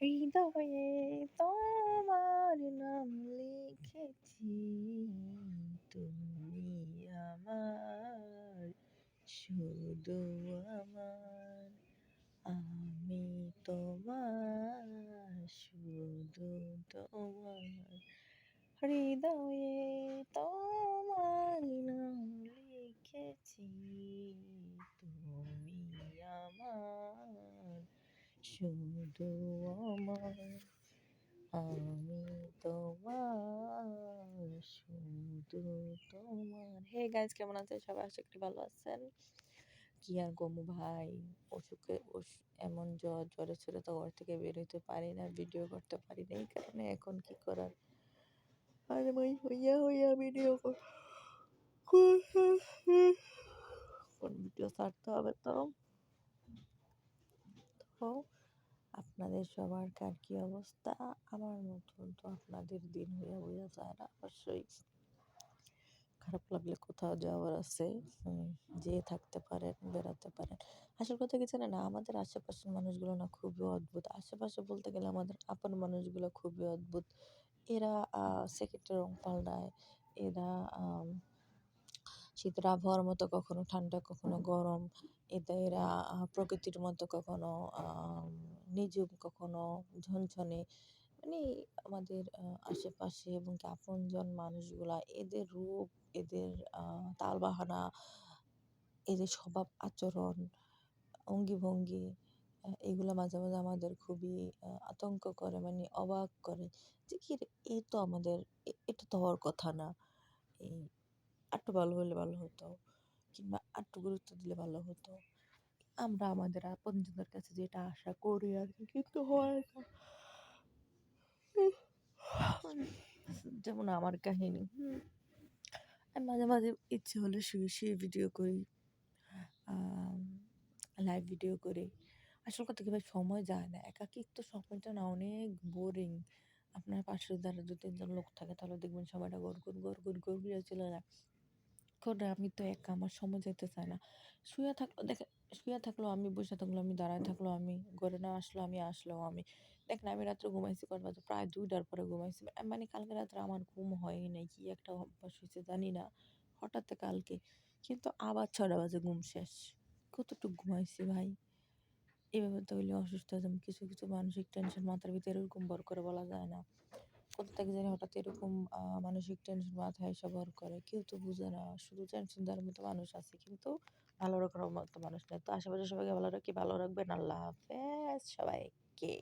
হৃদয়ে তোমার নাম লিখেছি তুমি আমার শুধু আমার আমি তোমার শুধু তোমার। হৃদয়ে তোমার নাম লিখেছি তুমি আমার শুধু আমার, আমি তোমার, শুধু তোমার। হে গাইজ কেমন আছেন? সবাই আশা করি ভালো আছেন। কি আর গমু ভাই? অসুখে এমন জ্বর জ্বরে ছিল তো ঘর থেকে বের হইতে পারি না ভিডিও করতে পারি না, এই কারণে এখন কি করার? আরে ভাই, হইয়া হইয়া ভিডিও কোন ভিডিও ছাড়তে হবে তো। তো আপনাদের সবার কার কি অবস্থা? আমার মতন তো আপনাদের দিন হইয়া হইয়া যায় না অবশ্যই। খারাপ লাগলে কোথাও যাওয়ার আছে। যেয়ে থাকতে পারেন, বেড়াতে পারেন। আসল কথা কি জানে না আমাদের আশেপাশের মানুষগুলো না খুবই অদ্ভুত। আশেপাশে বলতে গেলে আমাদের আপন মানুষগুলো খুবই অদ্ভুত। এরা সেকেন্ডে রং পাল্টায়। এরা শীতের আবহাওয়ার মতো কখনো ঠান্ডা, কখনো গরম। এতে এরা প্রকৃতির মতো কখনো নিজুম কখনো ঝনঝনে মানে আমাদের আশেপাশে এবং কি আপনজন মানুষগুলা এদের রূপ, এদের তালবাহানা, এদের স্বভাব আচরণ অঙ্গি ভঙ্গি এগুলো মাঝে মাঝে আমাদের খুবই আতঙ্ক করে মানে অবাক করে যে কি এ তো আমাদের এটা তো হওয়ার কথা না। এই আরটু ভালো হলে ভালো হতো, কিংবা আরটু গুরুত্ব দিলে ভালো হতো। আমরা আমাদের আপনজনদের কাছে যেটা আশা করি আর কি কিন্তু হয় না। যেমন আমার কাহিনী আমি মাঝে মাঝে ইচ্ছে হলে শুয়ে শুয়ে ভিডিও করি লাইভ ভিডিও করি। আসল কথা কি ভাই, সময় যায় না। একাকিত্ব সময়টা না অনেক বোরিং আপনার পাশের দ্বারা দু তিনজন লোক থাকে, তাহলে দেখবেন সময়টা গুড় গড় গুড় গড় গুড়ে চলে যায়। করে আমি তো একা আমার সময় যেতে চায় না। শুয়ে থাকল দেখে শুয়ে থাকল আমি বসে থাকল আমি দাঁড়ায় থাকল আমি ঘরে না আসলো আমি আসলো আমি। দেখ না আমি রাত্রে ঘুমাইছি কত বাজে? প্রায় দুইটার পরে ঘুমাইছি। মানে কালকে রাত্রে আমার ঘুম হয়ই নাই কি একটা অভ্যাস হয়েছে জানি না হঠাৎ কালকে। কিন্তু আবার ছটা বাজে ঘুম শেষ। কতটুকু ঘুমাইছি ভাই? এভাবে তো হইলে অসুস্থ হয়ে কিছু কিছু মানসিক টেনশন মাথার ভিতরে এরকম বর করে বলা যায় না। থেকে জানি হঠাৎ এরকম মানসিক টেনশন মাথায় এসে ভর করে, কেউ তো বুঝে না। শুধু টেনশন দেওয়ার মতো মানুষ আছে, কিন্তু ভালো রাখার মতো মানুষ নেই। তো আশেপাশে সবাইকে ভালো রাখি, ভালো রাখবেন। আল্লাহ হাফেজ সবাইকে।